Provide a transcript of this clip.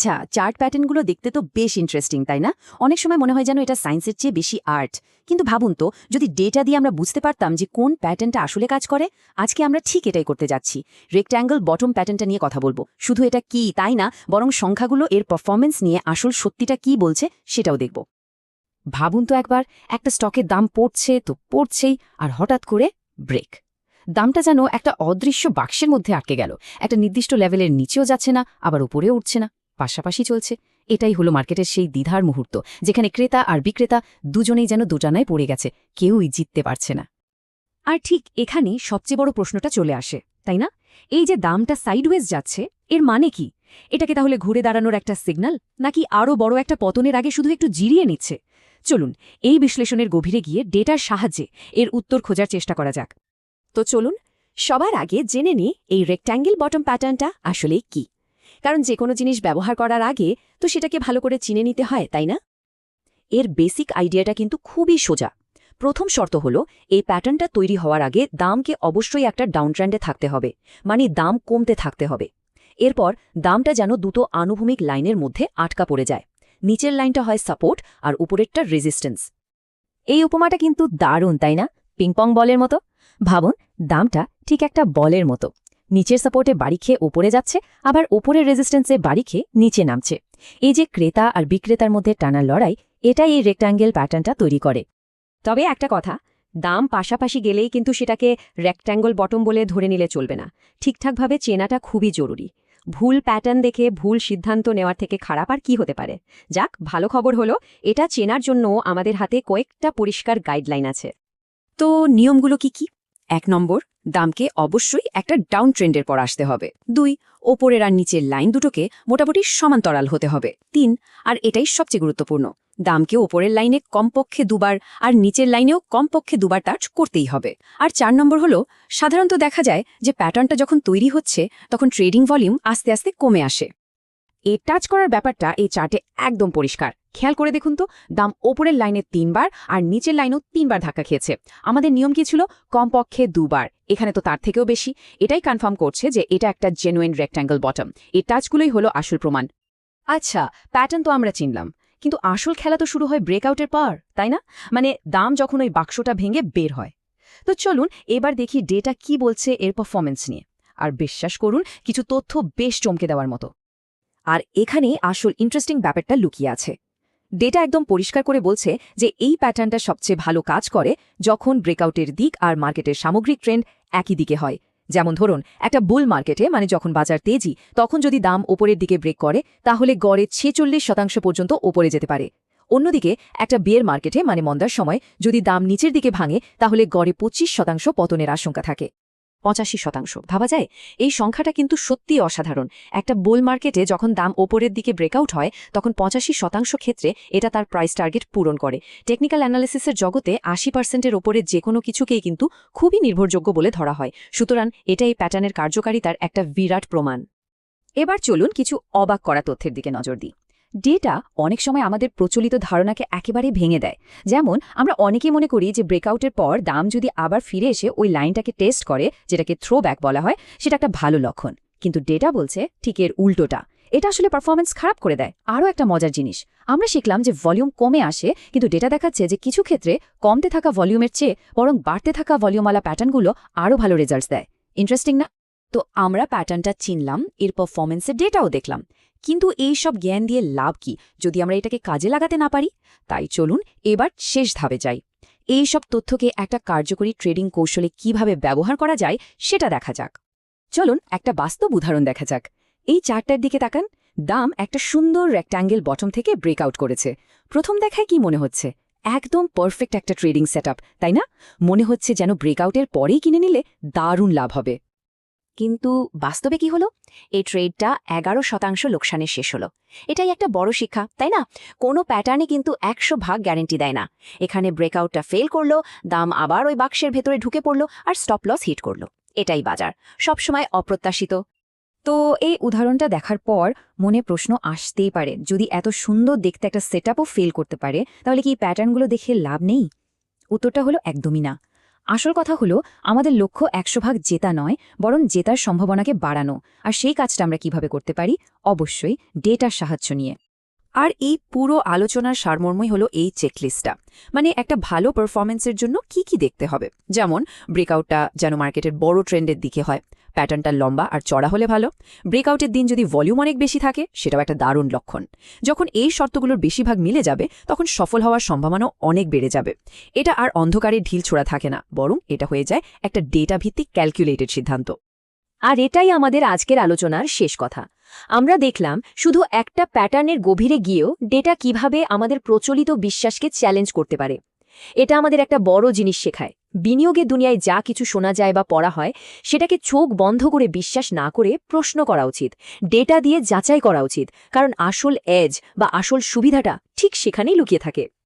আচ্ছা চার্ট প্যাটার্নগুলো দেখতে তো বেশ ইন্টারেস্টিং তাই না? অনেক সময় মনে হয় যেন এটা সায়েন্সের চেয়ে বেশি আর্ট কিন্তু ভাবুন তো, যদি ডেটা দিয়ে আমরা বুঝতে পারতাম যে কোন প্যাটার্নটা আসলে কাজ করে, আজকে আমরা ঠিক এটাই করতে যাচ্ছি। রেক্ট্যাঙ্গল বটম প্যাটার্নটা নিয়ে কথা বলব। শুধু এটা কি, তাই না? বরং সংখ্যাগুলো এর পারফরমেন্স নিয়ে আসল সত্যিটা কি বলছে, সেটাও দেখব। ভাবুন তো একবার, একটা স্টকের দাম পড়ছে তো পড়ছেই, আর হঠাৎ করে ব্রেক দামটা যেন একটা অদৃশ্য বাক্সের মধ্যে আটকে গেল। একটা নির্দিষ্ট লেভেলের নিচেও যাচ্ছে না, আবার উপরেও উঠছে না। পাশাপাশি চলছে। এটাই হলো মার্কেটের সেই দ্বিধার মুহূর্ত, যেখানে ক্রেতা আর বিক্রেতা দুজনেই যেন দুটানায় পড়ে গেছে, কেউই জিততে পারছে না। আর ঠিক এখানে সবচেয়ে বড় প্রশ্নটা চলে আসে, তাই না? এই যে দামটা সাইডওয়েজ যাচ্ছে, এর মানে কি? এটাকে তাহলে ঘুরে দাঁড়ানোর একটা সিগন্যাল নাকি আরও বড় একটা পতনের আগে শুধু একটু জিরিয়ে নিচ্ছে? চলুন, এই বিশ্লেষণের গভীরে গিয়ে ডেটার সাহায্যে এর উত্তর খোঁজার চেষ্টা করা যাক। তো চলুন, সবার আগে জেনে নিই এই রেক্ট্যাঙ্গেল বটম প্যাটার্নটা আসলে কি। কারণ যে কোনো জিনিস ব্যবহার করার আগে তো সেটাকে ভালো করে চিনে নিতে হয়, তাই না? এর বেসিক আইডিয়াটা কিন্তু খুবই সোজা। প্রথম শর্ত হল, এই প্যাটার্নটা তৈরি হওয়ার আগে দামকে অবশ্যই একটা ডাউনট্রেন্ডে থাকতে হবে মানে দাম কমতে থাকতে হবে। এরপর দামটা যেন দুটো আনুভূমিক লাইনের মধ্যে আটকা পড়ে যায়। নিচের লাইনটা হয় সাপোর্ট আর উপরেরটা রেজিস্ট্যান্স। এই উপমাটা কিন্তু দারুণ, তাই না? পিংপং বলের মতো। ভাবুন, দামটা ঠিক একটা বলের মতো। নিচের সাপোর্টে বাড়ি খেয়ে ওপরে যাচ্ছে, আবার ওপরের রেজিস্ট্যান্সে বাড়ি খেয়ে নিচে নামছে। এই যে ক্রেতা আর বিক্রেতার মধ্যে টানার লড়াই, এটাই এই রেক্ট্যাঙ্গেল প্যাটার্নটা তৈরি করে। তবে একটা কথা, দাম পাশাপাশি গেলেই কিন্তু সেটাকে রেক্ট্যাঙ্গল বটম বলে ধরে নিলে চলবে না। ঠিকঠাকভাবে চেনাটা খুবই জরুরি। ভুল প্যাটার্ন দেখে ভুল সিদ্ধান্ত নেওয়ার থেকে খারাপ আর কি হতে পারে? যাক, ভালো খবর হলো, এটা চেনার জন্য আমাদের হাতে কয়েকটা পরিষ্কার গাইডলাইন আছে। তো নিয়মগুলো কি কি? এক নম্বর, দামকে অবশ্যই একটা ডাউন ট্রেন্ডের পর আসতে হবে। দুই, ওপরের আর নিচের লাইন দুটোকে মোটামুটি সমান্তরাল হতে হবে। তিন, আর এটাই সবচেয়ে গুরুত্বপূর্ণ, দামকে ওপরের লাইনে কমপক্ষে দুবার আর নিচের লাইনেও কমপক্ষে দুবার টাচ করতেই হবে। আর চার নম্বর হলো, সাধারণত দেখা যায় যে প্যাটার্নটা যখন তৈরি হচ্ছে, তখন ট্রেডিং ভলিউম আস্তে আস্তে কমে আসে। এই টাচ করার ব্যাপারটা এই চার্টে একদম পরিষ্কার। খেয়াল করে দেখুন তো, দাম ওপরের লাইনে তিনবার আর নিচের লাইনেও তিনবার ধাক্কা খেয়েছে। আমাদের নিয়ম কি ছিল? কমপক্ষে দুবার। এখানে তো তার থেকেও বেশি। এটাই কনফার্ম করছে যে এটা একটা জেনুইন রেক্ট্যাঙ্গল বটম এই টাচগুলোই হলো আসল প্রমাণ। আচ্ছা প্যাটার্ন তো আমরা চিনলাম। কিন্তু আসল খেলা তো শুরু হয় ব্রেকআউটের পর, তাই না? মানে দাম যখন ওই বাক্সটা ভেঙে বের হয়। তো চলুন এবার দেখি ডেটা কি বলছে এর পারফরমেন্স নিয়ে। আর বিশ্বাস করুন, কিছু তথ্য বেশ চমকে দেওয়ার মতো। আর এখানে আসল ইন্টারেস্টিং ব্যাপারটা লুকিয়ে আছে। ডেটা একদম পরিষ্কার করে বলছে যে এই প্যাটার্নটা সবচেয়ে ভালো কাজ করে যখন ব্রেকআউটের দিক আর মার্কেটের সামগ্রিক ট্রেন্ড একই দিকে হয়। যেমন ধরুন, একটা বুল মার্কেটে মানে যখন বাজার তেজি, তখন যদি দাম ওপরের দিকে ব্রেক করে, তাহলে গড়ে ছেচল্লিশ শতাংশ পর্যন্ত ওপরে যেতে পারে। অন্যদিকে, একটা বিয়ের মার্কেটে মানে মন্দার সময়, যদি দাম নিচের দিকে ভাঙে, তাহলে গড়ে পঁচিশ শতাংশ পতনের আশঙ্কা থাকে। পঁচাশি শতাংশ। ভাবা যায়, এই সংখ্যাটা কিন্তু সত্যি অসাধারণ। একটা বোল মার্কেটে যখন দাম ওপরের দিকে ব্রেকআউট হয়, তখন পঁচাশি শতাংশ ক্ষেত্রে এটা তার প্রাইস টার্গেট পূরণ করে। টেকনিক্যাল অ্যানালিসিসের জগতে আশি পার্সেন্টের ওপরে যে কোনো কিছুকেই কিন্তু খুবই নির্ভরযোগ্য বলে ধরা হয়। সুতরাং এটা এই প্যাটার্নের কার্যকারিতার একটা বিরাট প্রমাণ। এবার চলুন কিছু অবাক করা তথ্যের দিকে নজর দিই। ডেটা অনেক সময় আমাদের প্রচলিত ধারণাকে একেবারে ভেঙে দেয়। যেমন, আমরা অনেকেই মনে করি যে ব্রেকআউটের পর দাম যদি আবার ফিরে এসে ওই লাইনটাকে টেস্ট করে, যেটাকে থ্রো বলা হয়, সেটা একটা ভালো লক্ষণ। কিন্তু ডেটা বলছে ঠিক এর উল্টোটা। এটা আসলে পারফরমেন্স খারাপ করে দেয়। আরও একটা মজার জিনিস। আমরা শিখলাম যে ভলিউম কমে আসে, কিন্তু ডেটা দেখাচ্ছে যে কিছু ক্ষেত্রে কমতে থাকা ভলিউমের চেয়ে বরং বাড়তে থাকা ভলিউমওয়ালা প্যাটার্নগুলো আরও ভালো রেজাল্টস দেয়। ইন্টারেস্টিং না? তো আমরা প্যাটার্নটা চিনলাম, এর পারফরমেন্সের ডেটাও দেখলাম। কিন্তু এই সব জ্ঞান দিয়ে লাভ কি? যদি আমরা এটাকে কাজে লাগাতে না পারি? তাই চলুন এবার শেষ ধাপে যাই। এই সব তথ্যকে একটা কার্যকরী ট্রেডিং কৌশলে কীভাবে ব্যবহার করা যায়, সেটা দেখা যাক। চলুন একটা বাস্তব উদাহরণ দেখা যাক। এই চারটার দিকে তাকান। দাম একটা সুন্দর রেক্ট্যাঙ্গেল বটম থেকে ব্রেকআউট করেছে। প্রথম দেখায় কি মনে হচ্ছে? একদম পারফেক্ট একটা ট্রেডিং সেট তাই না? মনে হচ্ছে যেন ব্রেকআউটের পরেই কিনে নিলে দারুণ লাভ হবে। কিন্তু বাস্তবে কি হলো? এই ট্রেডটা এগারো শতাংশ লোকসানে শেষ হলো। এটাই একটা বড় শিক্ষা, তাই না? কোনো প্যাটার্নে কিন্তু একশো ভাগ গ্যারেন্টি দেয় না। এখানে ব্রেকআউটটা ফেল করল, দাম আবার ওই বাক্সের ভেতরে ঢুকে পড়ল আর স্টপ লস হিট করল। এটাই বাজার, সবসময় অপ্রত্যাশিত। তো এই উদাহরণটা দেখার পর মনে প্রশ্ন আসতেই পারে, যদি এত সুন্দর দেখতে একটা সেট ফেল করতে পারে, তাহলে কি প্যাটার্নগুলো দেখে লাভ নেই? উত্তরটা হলো একদমই না। আসল কথা হলো, আমাদের লক্ষ্য একশো ভাগ জেতা নয়, বরং জেতার সম্ভাবনাকে বাড়ানো। আর সেই কাজটা আমরা কীভাবে করতে পারি? অবশ্যই ডেটার সাহায্য নিয়ে। আর এই পুরো আলোচনার সারমর্মই হলো এই চেকলিস্টটা। মানে একটা ভালো পারফরমেন্সের জন্য কি কি দেখতে হবে? যেমন ব্রেকআউটটা যেন মার্কেটের বড় ট্রেন্ডের দিকে হয়। প্যাটার্নটা লম্বা আর চড়া হলে ভালো। ব্রেকআউটের দিন যদি ভলিউম অনেক বেশি থাকে, সেটাও একটা দারুণ লক্ষণ। যখন এই শর্তগুলোর বেশিরভাগ মিলে যাবে, তখন সফল হওয়ার সম্ভাবনাও অনেক বেড়ে যাবে। এটা আর অন্ধকারে ঢিল ছোড়া থাকে না, বরং এটা হয়ে যায় একটা ডেটা ভিত্তিক ক্যালকুলেটেড সিদ্ধান্ত। আর এটাই আমাদের আজকের আলোচনার শেষ কথা। আমরা দেখলাম শুধু একটা প্যাটার্নের গভীরে গিয়েও ডেটা কীভাবে আমাদের প্রচলিত বিশ্বাসকে চ্যালেঞ্জ করতে পারে। এটা আমাদের একটা বড় জিনিস শেখায়। বিনিয়োগের দুনিয়ায় যা কিছু শোনা যায় বা পড়া হয়, সেটাকে চোখ বন্ধ করে বিশ্বাস না করে প্রশ্ন করা উচিত, ডেটা দিয়ে যাচাই করা উচিত, কারণ আসল এজ বা আসল সুবিধাটা ঠিক সেখানেই লুকিয়ে থাকে।